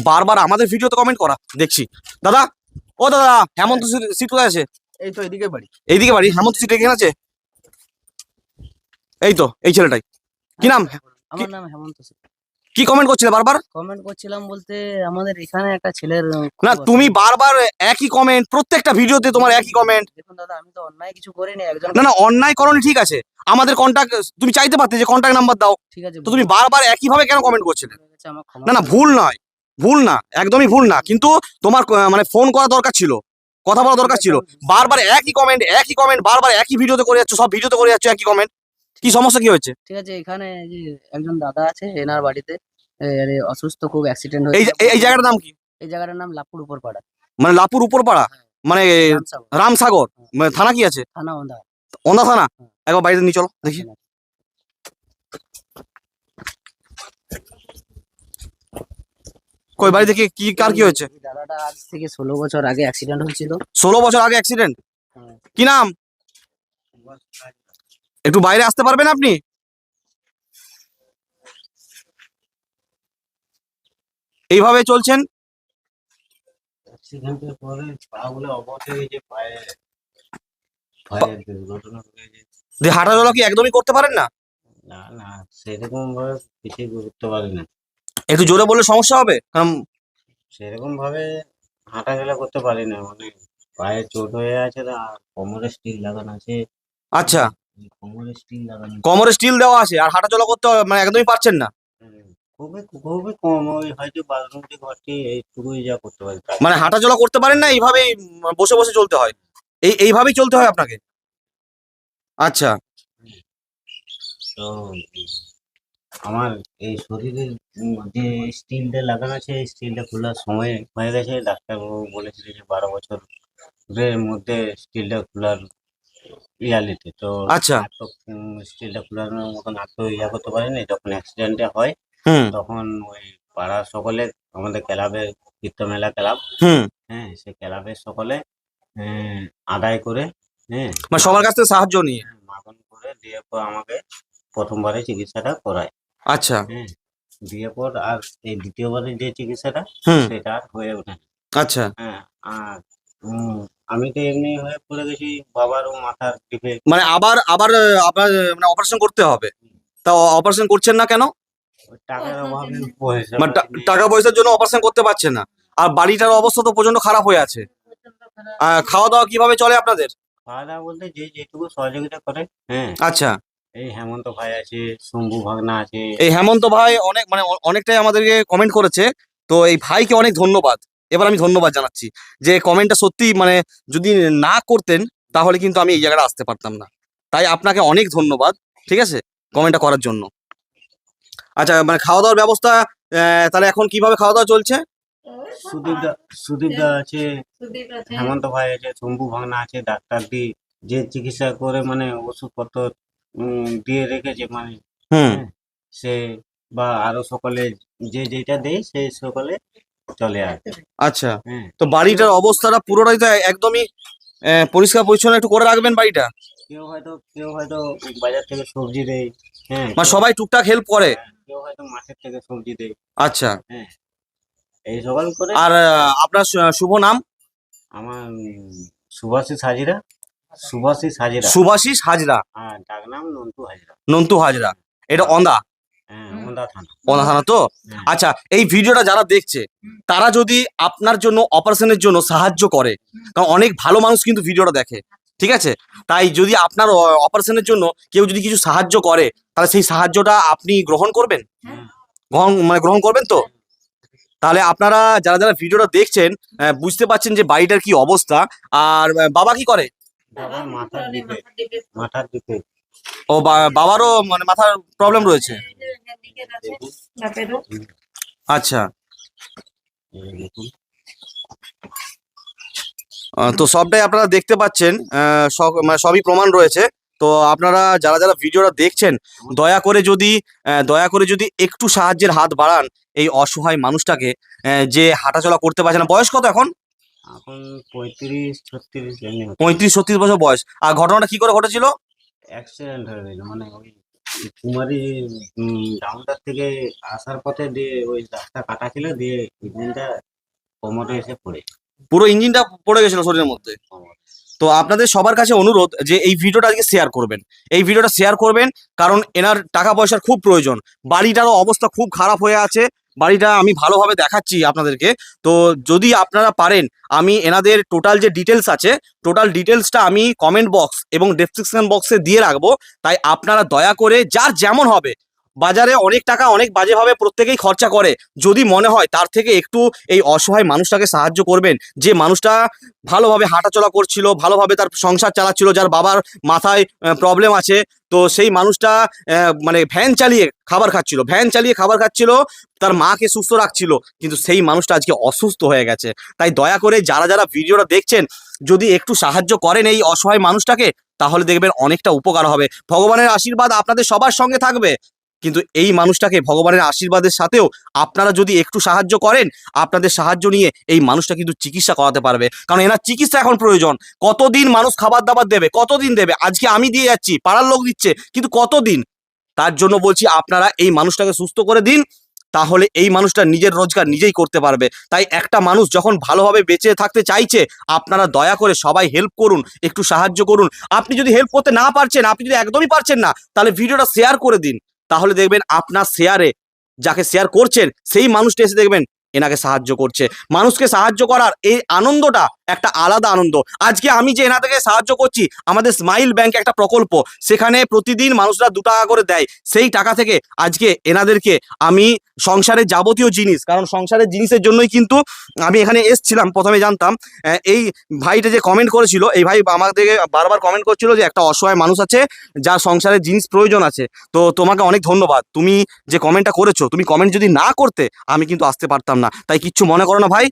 বারবার আমাদের ভিডিওতে কমেন্ট করা। দেখছি। দাদা ও দাদা হেমন্ত সিট- সিট কোথায় আছে? এই তো এদিকে বাড়ি। এইদিকে বাড়ি। হেমন্ত সিট এখানে আছে? এই তো এই ছেলেটাই। কি নাম? আমার নাম হেমন্ত কি কমেন্ট করছিলে বারবার? কমেন্ট করছিলাম বলতে আমাদের এখানে একটা ছেলের না তুমি বারবার একই কমেন্ট প্রত্যেকটা ভিডিওতে তোমার একই কমেন্ট দেখুন দাদা আমি তো অন্যায় কিছু করিনি একজন না না অন্যায় করনি ঠিক আছে। আমাদের কন্টাক্ট তুমি চাইতে পারতে যে কন্টাক্ট নাম্বার দাও। ঠিক আছে তো তুমি বারবার একই ভাবে কেন কমেন্ট করছিলে? হয়ে না না ভুল নয়। ভুল না একদমই ভুল না। কিন্তু তোমার মানে ফোন করা দরকার ছিল। কথা বলা দরকার ছিল। বারবার একই কমেন্ট একই কমেন্ট বারবার একই ভিডিওতে করে যাচ্ছ সব ভিডিওতে করে যাচ্ছ একই কমেন্ট কি সমস্যা কি হয়েছে? ঠিক আছে এখানে যে একজন দাদা আছে এনার বাড়িতে অসুস্থ খুব অ্যাক্সিডেন্ট এই হয়েছে এই- এই জায়গাটার নাম কি? এই জায়গাটার নাম লাপুর উপর পাড়া মানে লাপুর উপরপাড়া? মানে রামসাগর। মানে থানা কি আছে? থানা ওন্দা অন্দা থানা? একবার বাড়িতে নিয়ে চলো দেখি। কই বাড়িতে কি কি কার কি হয়েছে? দাদাটা আজ থেকে ষোলো বছর আগে অ্যাক্সিডেন্ট হয়েছিল। ষোলো বছর আগে অ্যাক্সিডেন্ট। কি নাম? একটু বাইরে আসতে পারবেন আপনি? এইভাবে চলছেন? অ্যাক্সিডেন্টের পরে পাগুলো অবশ হয়ে গেছে পায়ে পায়ে দুর্ঘটনা হয়ে গেছে। যে হাঁটা চলা কি একদমই করতে পারেন না? না না সেরকম ভাবে কিছুই করতে পারি না। একটু জোরে বললে সমস্যা হবে? কারণ সেরকম ভাবে হাঁটা চলা করতে পারি না মানে পায়ে চোট হয়ে আছে আর কোমরে স্টিল লাগানো আছে। আচ্ছা। কোমরে স্টিল লাগানো কোমরে স্টিল দেওয়া আছে আর হাঁটা চলা করতে মানে একদমই পারছেন না। খুবই খুবই কম ওই হয়তো বাথরুম যে ঘরটি এইটুকুই যা করতে পারি। মানে হাঁটা চলা করতে পারেন না এইভাবেই বসে বসে চলতে হয়। এই এইভাবেই চলতে হয় আপনাকে? আচ্ছা। তো আমার এই শরীরের যে স্টিলটা লাগানো আছে এই স্টিলটা খোলার সময় হয়ে গেছে। ডাক্তারবাবু বলেছিল যে বারো বছরের মধ্যে স্টিলটা খোলার রিয়ালিটি তো আচ্ছা। স্টিলটা খোলার মতন এত ইয়া করতে পারিনি। যখন অ্যাক্সিডেন্টটা হয় তখন ওই পাড়ার সকলে আমাদের ক্লাবের কীর্তমেলা ক্লাব হুম। হ্যাঁ সে ক্লাবের সকলে আহ, আদায় করে হ্যাঁ মানে সবার কাছ থেকে সাহায্য নিয়ে? মাগন করে দিয়ে আমাকে প্রথমবারে চিকিৎসাটা করায়। আচ্ছা। হ্যাঁ দিয়ে পর আর এই দ্বিতীয়বারে যে চিকিৎসাটা হুম। সেটা আর হয়ে ওঠে না। আচ্ছা। হ্যাঁ আর উম, আমি তো এমনি হয়ে পড়ে গেছি বাবারও মাথার ডিফেক্ট মানে আবার আবার আহ, আপনার আহ, মানে অপারেশন করতে হবে? তা অপারেশন করছেন না কেন? টাকার অভাবে পয়সা মানে টা- টাকা পয়সার জন্য অপারেশন করতে পারছেন না। আর বাড়িটার অবস্থা তো প্রচণ্ড খারাপ হয়ে আছে। আহ, খাওয়া দাওয়া কীভাবে চলে আপনাদের? খাওয়া দাওয়া বলতে যে যেটুকু সহযোগিতা করে হ্যাঁ। আচ্ছা। এই হেমন্ত ভাই আছে শম্ভু ভাগনা আছে। এই হেমন্ত ভাই অনেক মানে অনেকটাই আমাদেরকে কমেন্ট করেছে। তো এই ভাইকে অনেক ধন্যবাদ। এবার আমি ধন্যবাদ জানাচ্ছি যে কমেন্টটা সত্যি মানে যদি না করতেন তাহলে কিন্তু আমি এই জায়গাটা আসতে পারতাম না। তাই আপনাকে অনেক ধন্যবাদ ঠিক আছে? কমেন্টটা করার জন্য। আচ্ছা মানে খাওয়া দাওয়ার ব্যবস্থা তাহলে এখন কীভাবে খাওয়া দাওয়া চলছে? সুদীপ দা সুদীপ দা আছে হেমন্ত ভাই আছে শম্ভু ভাগনা আছে ডাক্তার দি যে চিকিৎসা করে মানে ওষুধপত্র দিয়ে রেখেছে মানে হুম। সে বা আরও সকলে যে যেটা দেয় সে সকলে চলে আসে আচ্ছা হ্যাঁ। তো বাড়িটার অবস্থাটা পুরোটাই তো একদমই পরিষ্কার পরিচ্ছন্ন একটু করে রাখবেন বাড়িটা? কেউ হয়তো কেউ হয়তো বাজার থেকে সবজি দেয় হ্যাঁ। মানে সবাই টুকটাক হেল্প করে? হ্যাঁ, কেউ হয়তো মাঠের থেকে সবজি দেয়। আচ্ছা। এই সকল করে আর আপনার শুভ নাম? আমার সুভাষিস হাজিরা। সুভাষিস হাজিরা। সুভাষিস হাজরা। ডাক নাম হাজিরা। নন্তু হাজরা। এটা অন্দা? হ্যাঁ থানা। তো? হ্যাঁ। আচ্ছা এই ভিডিওটা যারা দেখছে তারা যদি আপনার জন্য অপারেশনের জন্য সাহায্য করে কারণ অনেক ভালো মানুষ কিন্তু ভিডিওটা দেখে ঠিক আছে? তাই যদি আপনার অপারেশনের জন্য কেউ যদি কিছু সাহায্য করে তাহলে সেই সাহায্যটা আপনি গ্রহণ করবেন? হ্যাঁ। গ্রহণ মানে গ্রহণ করবেন তো? তাহলে আপনারা যারা যারা ভিডিওটা দেখছেন আহ, বুঝতে পারছেন যে বাড়িটার কি অবস্থা আর বাবা কি করে? বাবার মাথার দিকে মাথার দিকে ও বা- বাবারও মানে মাথার প্রবলেম রয়েছে? আচ্ছা এই দেখুন আহ, তো সবটাই আপনারা দেখতে পাচ্ছেন। সব- মানে সবই প্রমাণ রয়েছে। তো আপনারা যারা যারা ভিডিওটা দেখছেন দয়া করে যদি দয়া করে যদি একটু সাহায্যের হাত বাড়ান এই অসহায় মানুষটাকে যে হাঁটাচলা করতে পারছে না। বয়স কত এখন? এখন পঁয়ত্রিশ ছত্রিশ পঁয়ত্রিশ ছত্রিশ বছর বয়স। আর ঘটনাটা কি করে ঘটেছিল? অ্যাক্সিডেন্ট হয়ে গেল মানে ওই কুমারী ডাউনটার থেকে আসার পথে দিয়ে ওই রাস্তা কাটা ছিল দিয়ে ইঞ্জিনটা কোমরে এসে পড়ে। পুরো ইঞ্জিনটা পড়ে গেছিল শরীরের মধ্যে। তো আপনাদের সবার কাছে অনুরোধ যে এই ভিডিওটা আজকে শেয়ার করবেন। এই ভিডিওটা শেয়ার করবেন কারণ এনার টাকা পয়সার খুব প্রয়োজন। বাড়িটারও অবস্থা খুব খারাপ হয়ে আছে। বাড়িটা আমি ভালোভাবে দেখাচ্ছি আপনাদেরকে। তো যদি আপনারা পারেন, আমি এনাদের টোটাল যে ডিটেলস আছে টোটাল ডিটেলসটা আমি কমেন্ট বক্স এবং ডেসক্রিপশন বক্সে দিয়ে রাখব। তাই আপনারা দয়া করে, যার যেমন হবে বাজারে অনেক টাকা অনেক বাজেভাবে প্রত্যেকেই খরচা করে। যদি মনে হয় তার থেকে একটু এই অসহায় মানুষটাকে সাহায্য করবেন, যে মানুষটা ভালোভাবে হাঁটাচলা করছিল, ভালোভাবে তার সংসার চালাচ্ছিল, যার বাবার মাথায় প্রবলেম আছে, তো সেই মানুষটা মানে ভ্যান চালিয়ে খাবার খাচ্ছিল ভ্যান চালিয়ে খাবার খাচ্ছিল, তার মাকে সুস্থ রাখছিল, কিন্তু সেই মানুষটা আজকে অসুস্থ হয়ে গেছে। তাই দয়া করে যারা যারা ভিডিওটা দেখছেন, যদি একটু সাহায্য করেন এই অসহায় মানুষটাকে, তাহলে দেখবেন অনেকটা উপকার হবে। ভগবানের আশীর্বাদ আপনাদের সবার সঙ্গে থাকবে। কিন্তু এই মানুষটাকে ভগবানের আশীর্বাদের সাথেও আপনারা যদি একটু সাহায্য করেন, আপনাদের সাহায্য নিয়ে এই মানুষটা কিন্তু চিকিৎসা করাতে পারবে। কারণ এনার চিকিৎসা এখন প্রয়োজন। কতদিন মানুষ খাবার দাবার দেবে? কতদিন দেবে? আজকে আমি দিয়ে যাচ্ছি, পাড়ার লোক দিচ্ছে, কিন্তু কতদিন? তার জন্য বলছি আপনারা এই মানুষটাকে সুস্থ করে দিন, তাহলে এই মানুষটা নিজের রোজগার নিজেই করতে পারবে। তাই একটা মানুষ যখন ভালোভাবে বেঁচে থাকতে চাইছে, আপনারা দয়া করে সবাই হেল্প করুন, একটু সাহায্য করুন। আপনি যদি হেল্প করতে না পারছেন, আপনি যদি একদমই পারছেন না, তাহলে ভিডিওটা শেয়ার করে দিন। তাহলে দেখবেন আপনার শেয়ারে যাকে শেয়ার করছেন, সেই মানুষটি এসে দেখবেন, এনাকে সাহায্য করছে। মানুষকে সাহায্য করার এই আনন্দটা একটা আলাদা আনন্দ। আজকে আমি যে এনাদেরকে সাহায্য করছি আমাদের স্মাইল ব্যাংক একটা প্রকল্প সেখানে প্রতিদিন মানুষরা দু টাকা করে দেয়। সেই টাকা থেকে আজকে এনাদেরকে আমি সংসারের যাবতীয় জিনিস কারণ সংসারের জিনিসের জন্যই কিন্তু আমি এখানে এসছিলাম প্রথমে জানতাম। এই ভাইটা যে কমেন্ট করেছিল এই ভাই আমাদেরকে বারবার কমেন্ট করছিল যে একটা অসহায় মানুষ আছে যার সংসারের জিনিস প্রয়োজন আছে। তো তোমাকে অনেক ধন্যবাদ। তুমি যে কমেন্টটা করেছ তুমি কমেন্ট যদি না করতে আমি কিন্তু আসতে পারতাম না। তাই কিচ্ছু মনে করো না ভাই।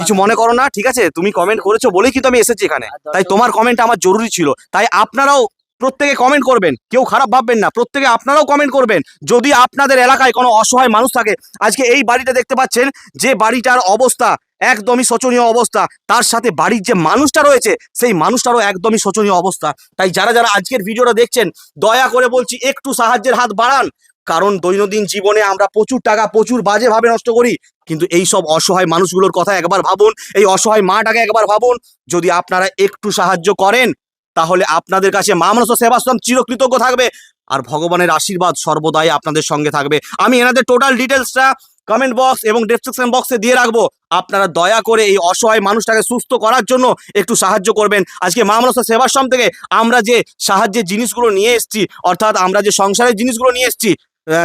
কিছু মনে করো না ঠিক আছে? তুমি কমেন্ট করেছ বলেই কিন্তু আমি এসেছি এখানে। তাই তোমার কমেন্ট আমার জরুরি ছিল। তাই আপনারাও প্রত্যেকে কমেন্ট করবেন। কেউ খারাপ ভাববেন না। প্রত্যেকে আপনারাও কমেন্ট করবেন। যদি আপনাদের এলাকায় কোনো অসহায় মানুষ থাকে আজকে এই বাড়িটা দেখতে পাচ্ছেন যে বাড়িটার অবস্থা একদমই শোচনীয় অবস্থা। তার সাথে বাড়ির যে মানুষটা রয়েছে সেই মানুষটারও একদমই শোচনীয় অবস্থা। তাই যারা যারা আজকের ভিডিওটা দেখছেন দয়া করে বলছি একটু সাহায্যের হাত বাড়ান। কারণ দৈনন্দিন জীবনে আমরা প্রচুর টাকা প্রচুর বাজেভাবে নষ্ট করি, কিন্তু এই সব অসহায় মানুষগুলোর কথা একবার ভাবুন, এই অসহায় মাটাকে একবার ভাবুন। যদি আপনারা একটু সাহায্য করেন, তাহলে আপনাদের কাছে মা মানুষ সেবাশ্রম চিরকৃতজ্ঞ থাকবে আর ভগবানের আশীর্বাদ সর্বদাই আপনাদের সঙ্গে থাকবে। আমি এনাদের টোটাল ডিটেলসটা কমেন্ট বক্স এবং ডেসক্রিপশন বক্সে দিয়ে রাখব। আপনারা দয়া করে এই অসহায় মানুষটাকে সুস্থ করার জন্য একটু সাহায্য করবেন। আজকে মা মানুষ সেবাশ্রম থেকে আমরা যে সাহায্যের জিনিসগুলো নিয়ে এসেছি, অর্থাৎ আমরা যে সংসারের জিনিসগুলো নিয়ে এসেছি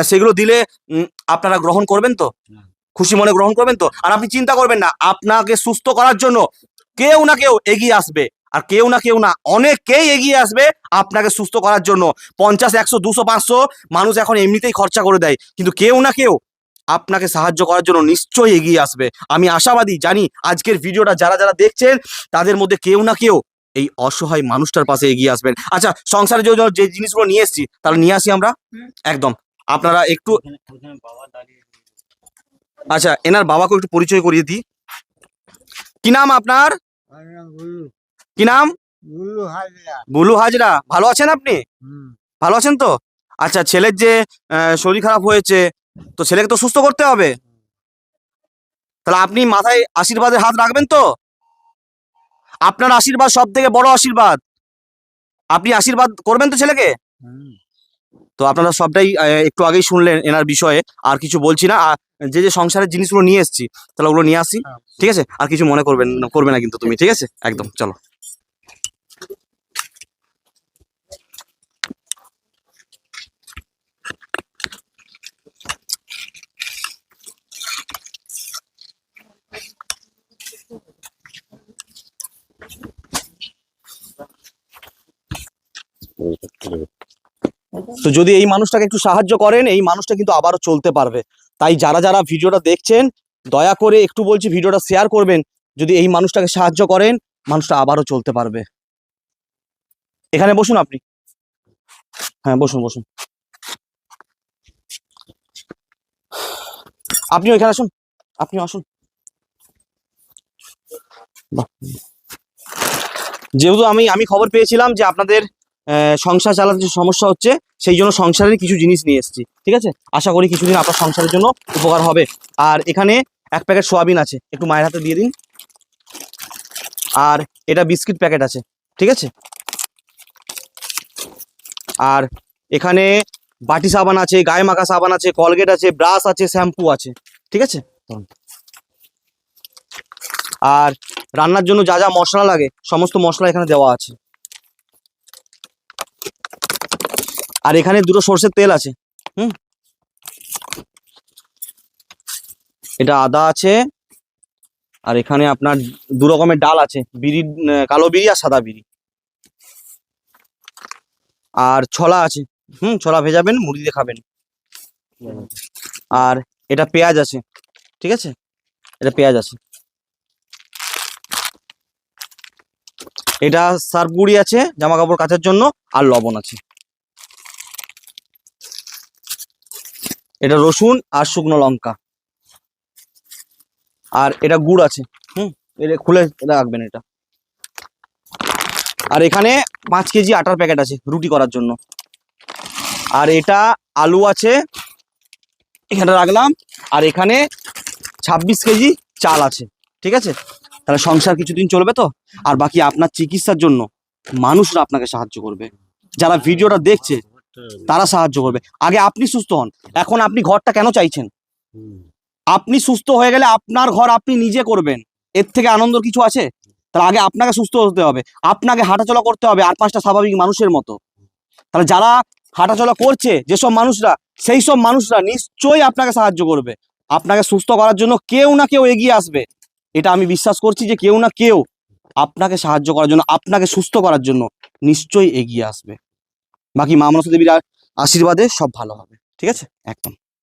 সেগুলো দিলে আপনারা গ্রহণ করবেন তো? খুশি মনে গ্রহণ করবেন তো? আর আপনি চিন্তা করবেন না আপনাকে সুস্থ করার জন্য কেউ না কেউ এগিয়ে আসবে। আর কেউ না কেউ না অনেকেই এগিয়ে আসবে আপনাকে সুস্থ করার জন্য। পঞ্চাশ একশো দুশো পাঁচশো মানুষ এখন এমনিতেই খরচা করে দেয়। কিন্তু কেউ না কেউ আপনাকে সাহায্য করার জন্য নিশ্চয়ই এগিয়ে আসবে। আমি আশাবাদী জানি আজকের ভিডিওটা যারা যারা দেখছেন তাদের মধ্যে কেউ না কেউ এই অসহায় মানুষটার পাশে এগিয়ে আসবেন। আচ্ছা সংসারে যে যে জিনিসগুলো নিয়ে এসেছি তাহলে নিয়ে আসি আমরা? একদম। আপনারা একটু আচ্ছা এনার বাবাকে একটু পরিচয় করিয়ে দিই। কি নাম আপনার? কি নাম? বুলু হাজরা। ভালো আছেন আপনি? ভালো আছেন তো? আচ্ছা ছেলের যে শরীর খারাপ হয়েছে তো ছেলেকে তো সুস্থ করতে হবে। তাহলে আপনি মাথায় আশীর্বাদের হাত রাখবেন তো? আপনার আশীর্বাদ সব থেকে বড় আশীর্বাদ। আপনি আশীর্বাদ করবেন তো ছেলেকে? তো আপনারা সবটাই একটু আগেই শুনলেন এনার বিষয়ে আর কিছু বলছি না আর যে যে সংসারের জিনিসগুলো নিয়ে এসেছি তাহলে ওগুলো নিয়ে আসি হ্যাঁ। ঠিক আছে? আর কিছু মনে করবেন করবে না কিন্তু তুমি ঠিক আছে? একদম চলো। তো যদি এই মানুষটাকে একটু সাহায্য করেন, এই মানুষটা কিন্তু আবারও চলতে পারবে। তাই যারা যারা ভিডিওটা দেখছেন, দয়া করে একটু বলছি ভিডিওটা শেয়ার করবেন। যদি এই মানুষটাকে সাহায্য করেন, মানুষটা আবারও চলতে পারবে। এখানে বসুন আপনি। হ্যাঁ বসুন বসুন। আপনি এখানে আসুন। আপনি আসুন। যেহেতু আমি আমি খবর পেয়েছিলাম যে আপনাদের সংসার চালাতে যে সমস্যা হচ্ছে, সেই জন্য সংসারের কিছু জিনিস নিয়ে এসেছি, ঠিক আছে? আশা করি কিছুদিন আপনার সংসারের জন্য উপকার হবে। আর এখানে এক প্যাকেট সোয়াবিন আছে, একটু মায়ের হাতে দিয়ে দিন। আর এটা বিস্কিট প্যাকেট আছে, ঠিক আছে? আর এখানে বাটি সাবান আছে, গায়ে মাখা সাবান আছে, কলগেট আছে, ব্রাশ আছে, শ্যাম্পু আছে, ঠিক আছে? আর রান্নার জন্য যা যা মশলা লাগে, সমস্ত মশলা এখানে দেওয়া আছে। আর এখানে দুটো সর্ষের তেল আছে। হুম? এটা আদা আছে, আর এখানে আপনার দু রকমের ডাল আছে, বিড়ি কালো বিড়ি আর সাদা বিড়ি। আর ছোলা আছে, হুম, ছোলা ভেজাবেন, মুড়ি দিয়ে খাবেন। আর এটা পেঁয়াজ আছে, ঠিক আছে? এটা পেঁয়াজ আছে। এটা সার্ফ গুঁড়ি আছে জামা কাপড় কাচার জন্য, আর লবণ আছে। এটা রসুন আর শুকনো লঙ্কা। আর এটা গুড় আছে, হুম? এটা খুলে রাখবেন এটা। আর এখানে পাঁচ কেজি আটার প্যাকেট আছে রুটি করার জন্য। আর এটা আলু আছে, এখানে রাখলাম। আর এখানে ছাব্বিশ কেজি চাল আছে, ঠিক আছে? তাহলে সংসার কিছুদিন চলবে তো? আর বাকি আপনার চিকিৎসার জন্য মানুষরা আপনাকে সাহায্য করবে। যারা ভিডিওটা দেখছে তারা সাহায্য করবে। আগে আপনি সুস্থ হন। এখন আপনি ঘরটা কেন চাইছেন? আপনি সুস্থ হয়ে গেলে আপনার ঘর আপনি নিজে করবেন। এর থেকে আনন্দর কিছু আছে? তাহলে আগে আপনাকে সুস্থ হতে হবে। আপনাকে হাঁটাচলা করতে হবে আর পাঁচটা স্বাভাবিক মানুষের মতো। তাহলে যারা হাঁটাচলা করছে যেসব মানুষরা সেই সব মানুষরা নিশ্চয়ই আপনাকে সাহায্য করবে। আপনাকে সুস্থ করার জন্য কেউ না কেউ এগিয়ে আসবে। এটা আমি বিশ্বাস করছি যে কেউ না কেউ আপনাকে সাহায্য করার জন্য আপনাকে সুস্থ করার জন্য নিশ্চয়ই এগিয়ে আসবে। বাকি মা মনসা দেবীর আশীর্বাদে সব ভালো হবে। ঠিক আছে? একদম।